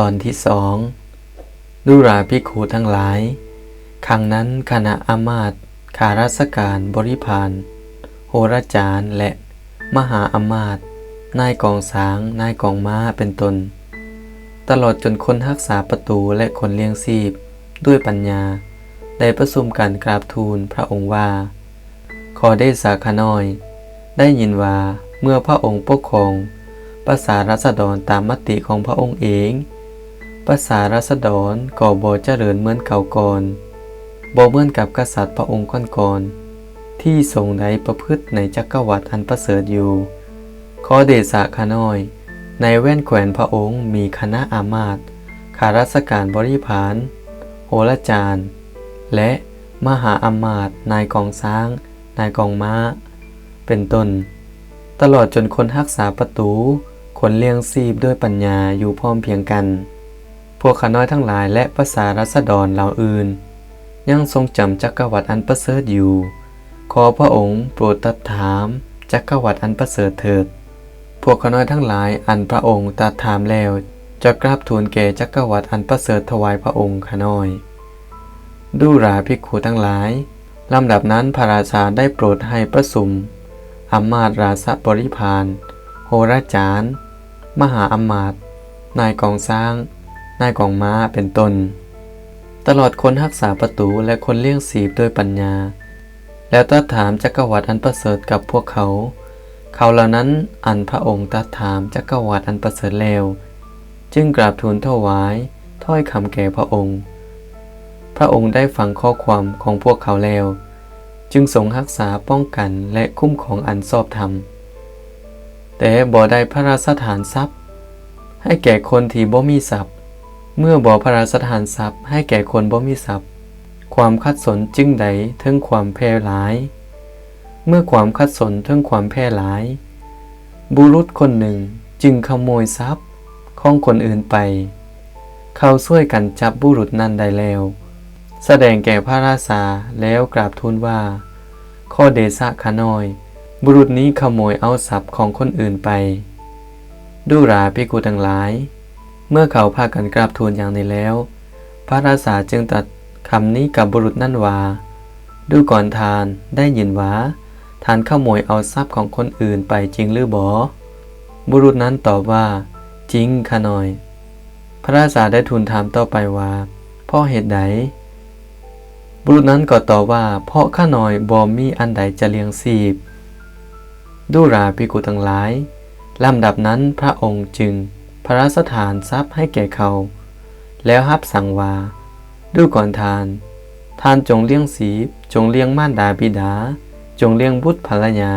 ตอนที่สองดูราภิกขุทั้งหลาย ครั้งนั้นคณะอามาตย์ข้าราชการบริพารโหราจารย์และมหาอามาตย์นายกองสาง นายกองม้าเป็นต้นตลอดจนคนรักษาประตูและคนเลี้ยงชีพด้วยปัญญา ได้ประสุมกันกราบทูลพระองค์ว่า ขอได้สาขาน้อย ได้ยินว่าเมื่อพระองค์ปกครองภาษารัษฎรตามมติของพระองค์เอง ภาษารัษฎรก่อบ่เจริญเหมือนเก่าก่อนบ่เหมือนกับกษัตริย์พระองค์ก่อนๆที่ทรงได้ประพฤติในจักรวรรดิอันประเสริฐอยู่ ขอเดชะขาน้อย ในแว่นแขวนพระองค์มีคณะอามาตย์ข้าราชการบริพารโหราจารย์ และมหาอามาตย์นายกองช้าง นายกองม้า เป็นต้น ตลอดจนคนรักษาประตู คนเลี้ยงชีพด้วยปัญญาอยู่พร้อมเพียงกัน พวกขาน้อยทั้งหลายและภาษารัษฎรเหล่าอื่น ยังทรงจำจักรวรรดิอันประเสริฐอยู่ ขอพระองค์โปรดตรัดถามจักรวรรดิอันประเสริฐเถิด พวกขาน้อยทั้งหลายอันพระองค์ตรัดถามแล้วจะกราบทูลแก่จักรวรรดิอันประเสริฐถวายพระองค์ขาน้อย ดูราภิกขุทั้งหลายลำดับนั้นพระราชาได้โปรดให้ประสุมอำมาตราชบริพารโหราจารย์ มหาอำมาตย์นายกองสร้าง นายกองม้าเป็นต้น ตลอดคนรักษาประตูและคนเลี้ยงสีบด้วยปัญญา แล้วตรัสถามจักรวรรดิอันประเสริฐกับพวกเขา เขาเหล่านั้นอันพระองค์ตรัสถามจักรวรรดิอันประเสริฐแล้ว จึงกราบทูลถวายถ้อยคำแก่พระองค์ พระองค์ได้ฟังข้อความของพวกเขาแล้ว จึงทรงรักษาป้องกันและคุ้มของอันชอบธรรม แต่บ่ได้พระราชทานทรัพย์ ให้แก่คนที่บ่มีทรัพย์ เมื่อบ่พระราชทานทรัพย์ให้แก่คนบ่มีทรัพย์ ความคัดสนจึงใดถึงความแพร่หลาย เมื่อความคัดสนถึงความแพร่หลาย บุรุษคนหนึ่งจึงขโมยทรัพย์ของคนอื่นไป เขาช่วยกันจับบุรุษนั้นได้แล้ว แสดงแก่พระราชาแล้วกราบทูลว่า ข้อเดชะขน้อย บุรุษนี้ขโมยเอาทรัพย์ของคนอื่นไป ดูราพิกุทั้งหลาย เมื่อเขาพากันกราบทูลอย่างนี้แล้ว พระราชาจึงตัดคำนี้กับบุรุษนั่นว่า ดูก่อนทานได้ยินว่าทานขโมยเอาทรัพย์ของคนอื่นไปจริงหรือบอบุรุษนั้นตอบว่า จริงข้าน้อย พระราชาได้ทูลถามต่อไปว่าเพ่อเหตุใดบุรุษนั้นก็ตอบว่า เพราะข้าน้อยบ่มีอันใดจะเลี้ยงชีพดูราภิกุทั้งหลายลำดับนั้นพระองค์จึง พระราชทานทรัพย์ให้แก่เขา แล้วฮับสั่งว่า ดูก่อนทาน ทานจงเลี้ยงสีบจงเลี้ยงม่านดาบิดา จงเลี้ยงบุตรภรรยา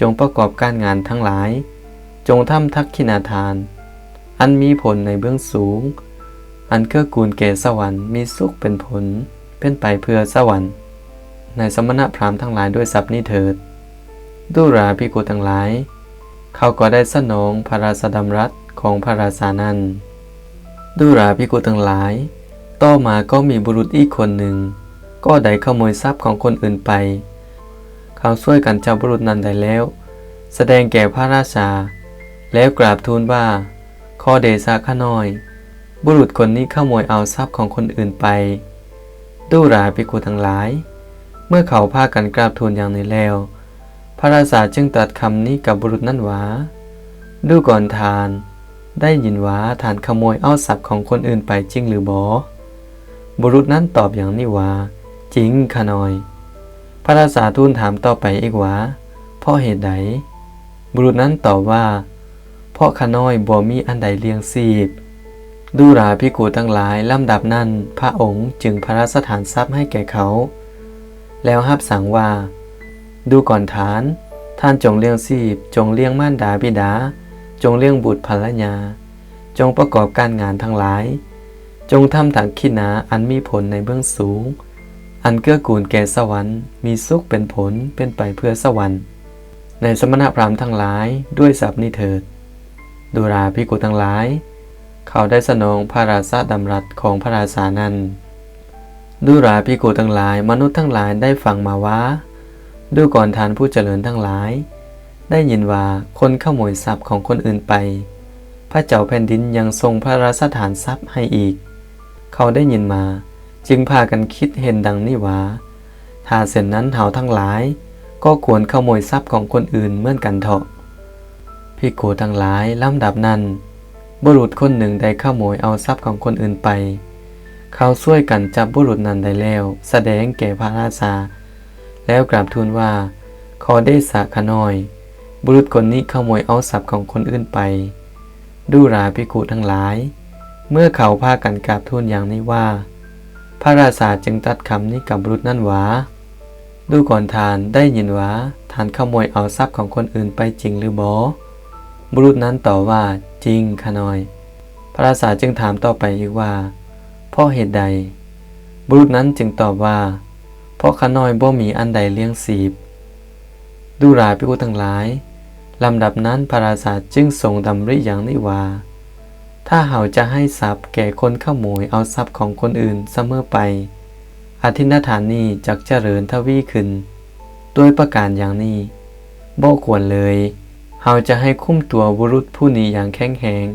จงประกอบการงานทั้งหลาย จงทำทักขินาทาน อันมีผลในเบื้องสูง อันเกื้อกูลแก่สวรรค์มีสุขเป็นผล เป็นไปเพื่อสวรรค์ ในสมณะพราหมณ์ทั้งหลายด้วยทรัพย์นี้เถิดดูราภิโกทั้งหลาย เขาก็ได้สนองพระราชดำรัส ของพระราชานั้นดูราภิกุทั้งหลาย ต่อมาก็มีบุรุษอีกคนหนึ่ง ก็ได้ขโมยทรัพย์ของคนอื่นไป เขาช่วยกันจับบุรุษนั้นได้แล้ว แสดงแก่พระราชา แล้วกราบทูลว่า ข้อเดชะข้าน้อย บุรุษคนนี้ขโมยเอาทรัพย์ของคนอื่นไป ดูราภิกุทั้งหลาย เมื่อเขาพากันกราบทูลอย่างนี้แล้ว พระราชาจึงตรัสคำนี้กับบุรุษนั้นว่าดูก่อนทาน ได้ยินว่าทานขโมยเอาทรัพย์ของคนอื่นไปจริงหรือบอบุรุษนั้นตอบอย่างนี้ว่า จริงข้าน้อย พระราชาทูลถามต่อไปอีกว่าเพราะเหตุใด บุรุษนั้นตอบว่า เพราะข้าน้อยบ่มีอันใดเลี้ยงชีพดูราพิกูทั้งหลายลำดับนั้น พระองค์จึงพระราชทานทรัพย์ให้แก่เขา แล้วฮับสั่งว่า ดูก่อนฐาน ท่านจงเลี้ยงชีพจงเลี้ยงม่านดาบิดา จงเลี้ยงบุตรภรรยา จงประกอบการงานทั้งหลาย จงทำถังขีนาอันมีผลในเบื้องสูง อันเกื้อกูลแก่สวรรค์ มีสุขเป็นผลเป็นไปเพื่อสวรรค์ ในสมณพราหมณ์ทั้งหลายด้วยศัพท์นี้เถิด ดูราพิกุทั้งหลาย เขาได้สนองพระราชาดำรัสของพระราชานั้นดูราพิกุทั้งหลาย มนุษย์ทั้งหลายได้ฟังมาว่า ดูก่อนทานผู้เจริญทั้งหลาย ได้ยินว่าคนขโมยทรัพย์ของคนอื่นไป พระเจ้าแผ่นดินยังทรงพระราชทานทรัพย์ให้อีก เขาได้ยินมา จึงพากันคิดเห็นดังนี้ว่าถ้าเส้นนั้นเฮาทั้งหลาย ก็ควรขโมยทรัพย์ของคนอื่นเหมือนกันเถาะภิกขุทั้งหลายลำดับนั้น บุรุษคนหนึ่งได้ขโมยเอาทรัพย์ของคนอื่นไป เขาช่วยกันจับบุรุษนั้นได้แล้ว แสดงแก่พระราชาแล้วกราบทูลว่าขอได้สะขน้อย บุรุษคนนี้ขโมยเอาทรัพย์ของคนอื่นไป ดูราภิกขุทั้งหลาย เมื่อเขาพากันกราบทูลอย่างนี้ว่า พระราชาจึงตัดคำนี้กับบุรุษนั้นว่าดูก่อนทานได้ยินว่าทานขโมยเอาทรัพย์ของคนอื่นไปจริงหรือบอบุรุษนั้นตอบว่าจริงขน้อย พระราชาจึงถามต่อไปอีกว่าเพราะเหตุใด บุรุษนั้นจึงตอบว่า เพราะขน้อยบ่มีอันใดเลี้ยงสีบ ดูราภิกขุทั้งหลาย ลำดับนั้นพระราชาจึงทรงดำริอย่างนี้ว่า ถ้าเฮาจะให้ทรัพย์แก่คนขโมยเอาทรัพย์ของคนอื่นเสมอไป อธินาทานนี้จักเจริญทวีขึ้น ด้วยประการอย่างนี้บ่ควรเลยเฮาจะให้คุ้มตัวบุรุษผู้นี้อย่างแข็งแรง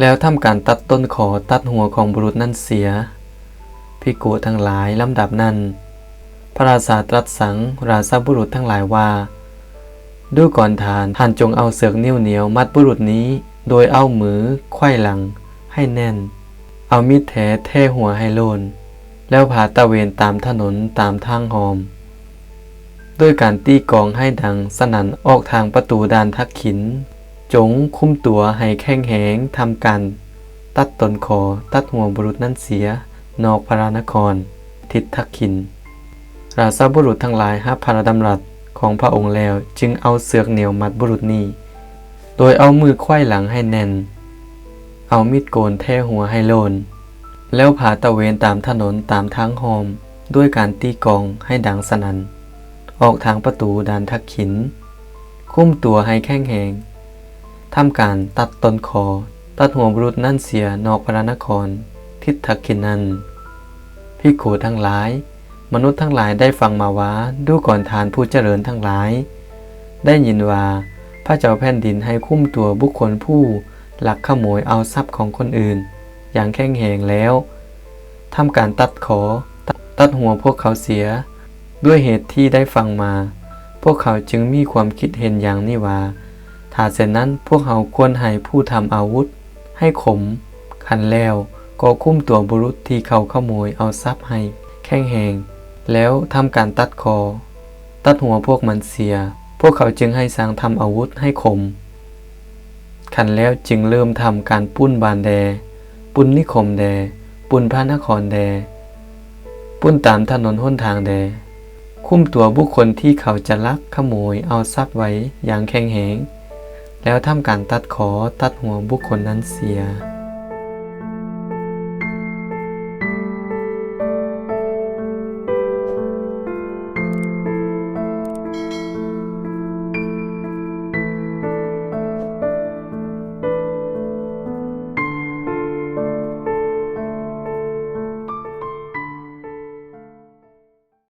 แล้วทำการตัดต้นคอตัดหัวของบุรุษนั้นเสียพิโกทั้งหลายลำดับนั้น พระราชาตรัสสั่งราชาบุรุษทั้งหลายว่า ดูก่อนทานท่านจงเอาเสือกนิ้วเหนียวมัดบุรุษนี้ โดยเอามือไขว้หลัง ให้แน่น เอามีดแถแท่หัวให้โลน แล้วพาตะเวนตามถนนตามทางหอม ด้วยการตีกองให้ดังสนั่นออกทางประตูด่านทักขิน จงคุ้มตัวให้แข้งแหงทำการตัดตนคอตัดหัวบุรุษนั้นเสีย นอกพระนคร ทิศทักขิน ราชาบุรุษทั้งหลายฮับพระดำรัส ของพระองค์แล้วจึงเอาเสือกเหนียวมัดบุรุษนี้ โดยเอามือไขว้หลังให้แน่น เอามีดโกนแท่หัวให้โลน แล้วพาตะเวนตามถนนตามทางหอม ด้วยการตีกองให้ดังสนัน่น ออกทางประตูดานทักขิน คุ้มตัวให้แข้งแหงทำการตัดต้นคอ ตัดหัวบุรุษนั่นเสียนอกพระนคร ทิศทักขินนั้นพิกขุทั้งหลาย มนุษย์ทั้งหลายได้ฟังมาว่าดูก่อนทานผู้เจริญทั้งหลาย ได้ยินว่าพระเจ้าแผ่นดินให้คุ้มตัวบุคคลผู้หลักขโมยเอาทรัพย์ของคนอื่น อย่างแข็งแหงแล้วทำการตัดคอตัดตัดหัวพวกเขาเสีย ด้วยเหตุที่ได้ฟังมา พวกเขาจึงมีความคิดเห็นอย่างนี้ว่าถ้าเช่นนั้นพวกเขาควรให้ผู้ทำอาวุธ ให้ขม คันแล้วก็คุ้มตัวบุรุษที่เขาขโมยเอาทรัพย์ให้ แข้งแหง แล้วทำการตัดคอ ตัดหัวพวกมันเสีย พวกเขาจึงให้สร้างทำอาวุธให้คม ขันแล้วจึงเริ่มทำการปุ้นบานแด ปุ้นนิคมแด ปุ้นพระนครแด ปุ้นตามถนนห้นทางแด คุ้มตัวบุคคลที่เขาจะลักขโมยเอาทรัพย์ไว้อย่างแข็งแหงแล้วทำการตัดคอตัดหัวบุคคลนั้นเสีย